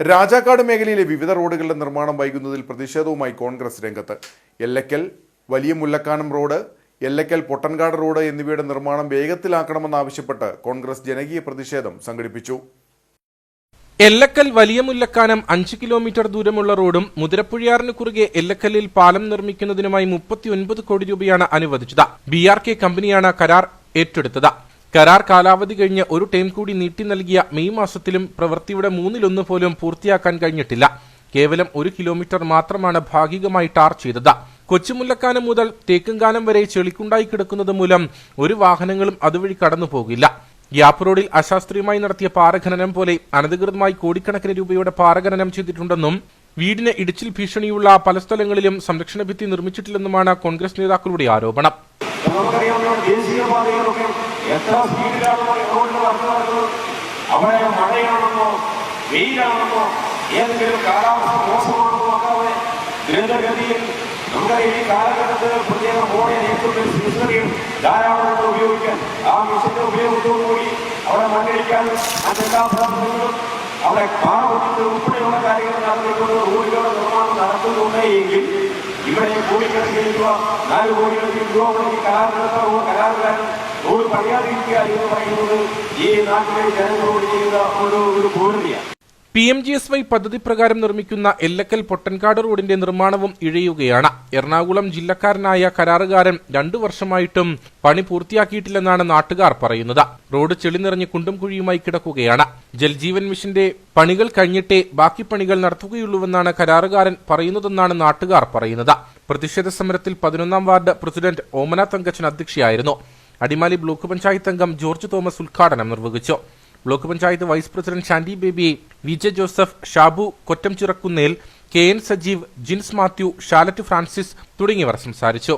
രാജാക്കാട് മേഖലയിലെ വിവിധ റോഡുകളുടെ നിർമ്മാണം വൈകുന്നതിൽ പ്രതിഷേധവുമായി കോൺഗ്രസ് രംഗത്ത്. എല്ലക്കൽ വലിയ മുല്ലക്കാനം റോഡ് എല്ലക്കൽ പൊട്ടൻകാട് റോഡ് എന്നിവയുടെ നിർമ്മാണം വേഗത്തിലാക്കണമെന്നാവശ്യപ്പെട്ട് കോൺഗ്രസ് ജനകീയ പ്രതിഷേധം സംഘടിപ്പിച്ചു. എല്ലക്കൽ വലിയ മുല്ലക്കാനം അഞ്ച് കിലോമീറ്റർ ദൂരമുള്ള റോഡും മുതിരപ്പുഴയാറിന് കുറുകെ എല്ലക്കല്ലിൽ പാലം നിർമ്മിക്കുന്നതിനുമായി മുപ്പത്തിയൊൻപത് കോടി രൂപയാണ് അനുവദിച്ചത്. ബി കമ്പനിയാണ് കരാർ ഏറ്റെടുത്തത്. കരാർ കാലാവധി കഴിഞ്ഞ് ഒരു ടൈം കൂടി നീട്ടി നൽകിയ മെയ് മാസത്തിലും പ്രവൃത്തിയുടെ മൂന്നിലൊന്ന് പോലും പൂർത്തിയാക്കാൻ കഴിഞ്ഞിട്ടില്ല. കേവലം ഒരു കിലോമീറ്റർ മാത്രമാണ് ഭാഗികമായി ടാർ ചെയ്തത്. കൊച്ചുമുല്ലക്കാനം മുതൽ തേക്കുംകാനം വരെ ചെളിക്കുണ്ടായി കിടക്കുന്നത് മൂലം ഒരു വാഹനങ്ങളും അതുവഴി കടന്നു പോകില്ല. ഗ്യാപ്പ് റോഡിൽ അശാസ്ത്രീയമായി നടത്തിയ പാറഖനനം പോലെ അനധികൃതമായി കോടിക്കണക്കിന് രൂപയുടെ പാറഖനനം ചെയ്തിട്ടുണ്ടെന്നും വീടിന് ഇടിച്ചിൽ ഭീഷണിയുള്ള പല സ്ഥലങ്ങളിലും സംരക്ഷണ ഭിത്തി നിർമ്മിച്ചിട്ടില്ലെന്നുമാണ് കോൺഗ്രസ് നേതാക്കളുടെ ആരോപണം. നമുക്കറിയാം നമ്മുടെ ദേശീയപാതകളൊക്കെ എത്ര സ്പീഡിലാണ് റോഡിൽ വർക്ക് നടക്കുന്നത് അവിടെ മഴയാണെന്നോ വെയിലാണെന്നോ ഏതെങ്കിലും കാലാവസ്ഥ മോശമാണെന്നോ നോക്കാതെ ദ്രുതഗതിയിൽ നമ്മുടെ ഈ കാലഘട്ടത്തിൽ പ്രത്യേക മോഡേൺ എക്യുപ്മെന്റ് മിഷനറിയും ധാരാളം ഉപയോഗിക്കാൻ ആ മിഷന്റെ ഉപയോഗത്തോടുകൂടി അവിടെ മണ്ണിടിക്കാൻ പ്രവർത്തനങ്ങളും അവിടെ പാറപൊട്ടിച്ച് ഉൾപ്പെടെയുള്ള കാര്യങ്ങൾ നടന്നിട്ടുള്ള റോഡുകളുടെ നിർമ്മാണം നടത്തുന്നുണ്ട് ഇവിടെ കോടിക്കണക്കിന് രൂപ നാല് കോടിക്കണക്കിന് രൂപ മുടക്കി കരാറിനെടുത്ത കരാറുകാരൻ റോഡ് പണിയാതിരിക്കുക എന്ന് പറയുന്നത് ഈ നാട്ടിലെ ജനങ്ങളോട് ചെയ്യുന്ന ഒരു ഒരു ക്രൂരതയാണ് P M G S Y പദ്ധതി പ്രകാരം നിർമ്മിക്കുന്ന എല്ലക്കൽ പൊട്ടൻകാട് റോഡിന്റെ നിർമ്മാണവും ഇഴയുകയാണ്. എറണാകുളം ജില്ലക്കാരനായ കരാറുകാരൻ രണ്ടു വർഷമായിട്ടും പണി പൂർത്തിയാക്കിയിട്ടില്ലെന്നാണ് നാട്ടുകാർ പറയുന്നത്. റോഡ് ചെളി നിറഞ്ഞ് കുണ്ടും കുഴിയുമായി കിടക്കുകയാണ്. ജൽജീവൻ മിഷന്റെ പണികൾ കഴിഞ്ഞിട്ടേ ബാക്കി പണികൾ നടത്തുകയുള്ളൂവെന്നാണ് കരാറുകാരൻ പറയുന്നതെന്നാണ് നാട്ടുകാർ പറയുന്നത്. പ്രതിഷേധ സമരത്തിൽ പതിനൊന്നാം വാർഡ് പ്രസിഡന്റ് ഓമന തങ്കച്ചൻ അധ്യക്ഷയായിരുന്നു. അടിമാലി ബ്ലോക്ക് പഞ്ചായത്ത് അംഗം ജോർജ് തോമസ് ഉദ്ഘാടനം നിർവഹിച്ചു. Block panchayat vice president Shandy Baby V J Joseph Shabu Kottam Chirakkunnel K N Sajeev Jins Mathew Shalet Francis തുടങ്ങിയവർ സംസാരിച്ചു.